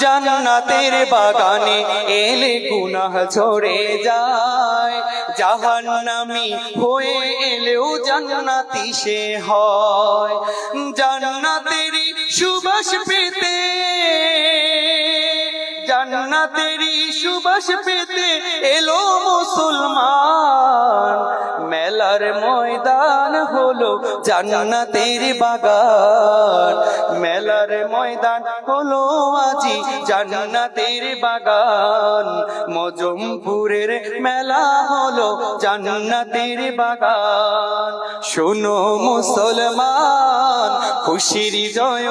জান্নাতের বাগানে এলে গুনাহ ঝরে যায়। জাহান্নামি হয়ে এলেও জান্নাতি সে হয়। জান্নাতের সুবাস পেতে জান্নাতেরই সুবাস পেতে এলো মুসলমান। মেলার ময়দান হলো জান্নাতের বাগান। মেলার ময়দান হলো আজি জান্নাতের বাগান। মজমপুরের মেলা হলো জান্নাতের বাগান। শোনো মুসলমান, খুশির জয়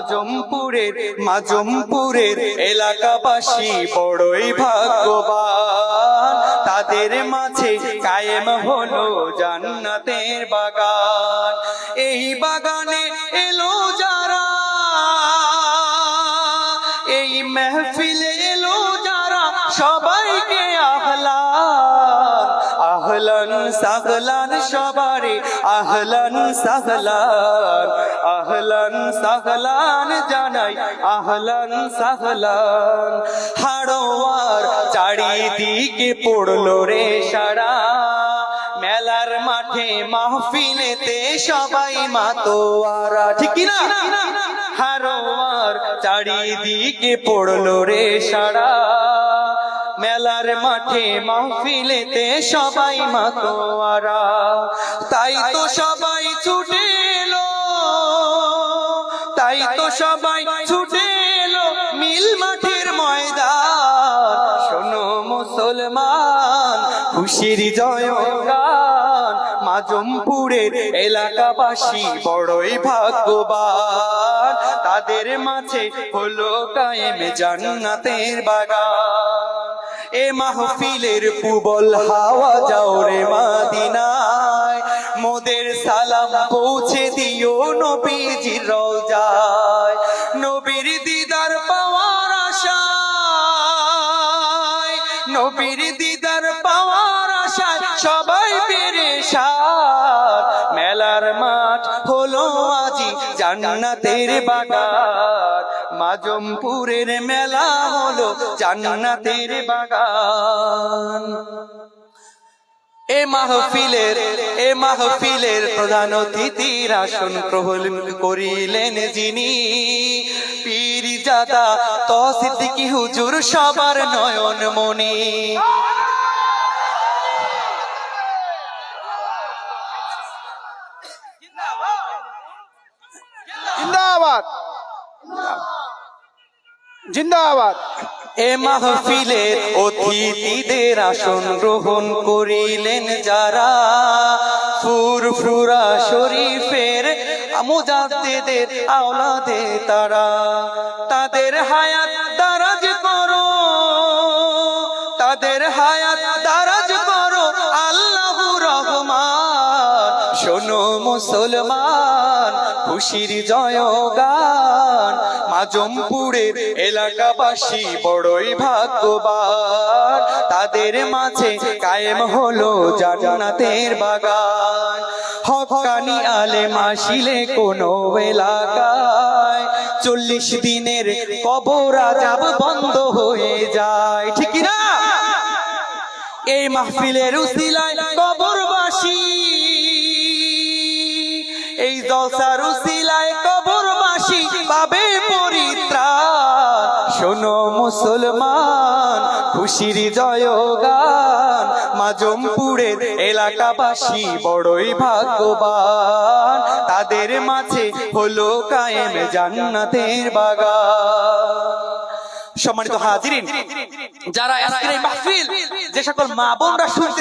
মজমপুরের মাজমপুরের এলাকাবাসী বড়ই ভাগ্যবান। তাদের মাঝে কায়েম হলো জান্নাতের বাগান সাহলান সবারে আহলান সাহলান আহলান সাহলান জানাই, আহলান সাহলান। হাড়োয়ার চারিদিকে পড়ল রে সারা, মেলার মাঠে মাহফিলেতে সবাই মাতোয়ারা। ঠিক না হারোয়ার চারিদিকে পড়ল রে সারা। মেলার মাঠে মাহফিলেতে সবাই মাতোয়ারা। তাই তো সবাই ছুটে এলো তাই তো সবাই ছুটে এলো মিল মাঠের ময়দান। শোনো মুসলমান, খুশির জয় গান মাজমপুরের এলাকাবাসী বড়ই ভাগ্যবান। তাদের মাঝে হলো কায়েম জান্নাতের বাগান। এ মাহফিলের পুবল হাওয়া যাও রে মাদিনায়। মোদের সালাম পৌঁছে দিও নবীজির রওজায়। নবীর দিদার পাওয়ার আশায়। নবীর দিদার পাওয়ার আশায় সবাই পেরেশান। মেলার মাঠ হলো আজি জান্নাতের বাগান। মাজমপুরের মেলা হলো জান্নাতের বাগান। এ মাহফিলের এ মাহফিলের প্রধান অতিথির আসন গ্রহণ করিলেন যিনি। পীর জাদা তসিদ্দিকি হুজুর সবার নয়ন মনি জিন্দাবাদ জিন্দাবাদ। এ মাহফিলের অতিথিদের আসন গ্রহণ করিলেন যারা। ফুরফুরা শরীফের মুজাদ্দেদের আওলাদে তারা। তাদের হায়াত শোনো মুসলমান, খুশির জয়গান। মাজমপুরের এলাকাবাসী বড়ই ভাগ্যবান। তাদের মাঝে কায়েম হলো জান্নাতের বাগান। হকানি আলেম মাসিলে কোনো এলাকায়। চল্লিশ দিনের কবর আজাব বন্ধ হয়ে যায়। ঠিক না এই মাহফিলের উসিলায় কবরবাসী জলসার উসিলায় পাবে শোনো মুসলমান, খুশির জয় গান মাজমপুরের এলাকাবাসী বড়ই ভাগ্যবান। তাদের মাঝে হলো কায়েম জান্নাতের বাগান। সম্মানিত হাজিরিন, যারা যে সকল মা বোনরা শুনতে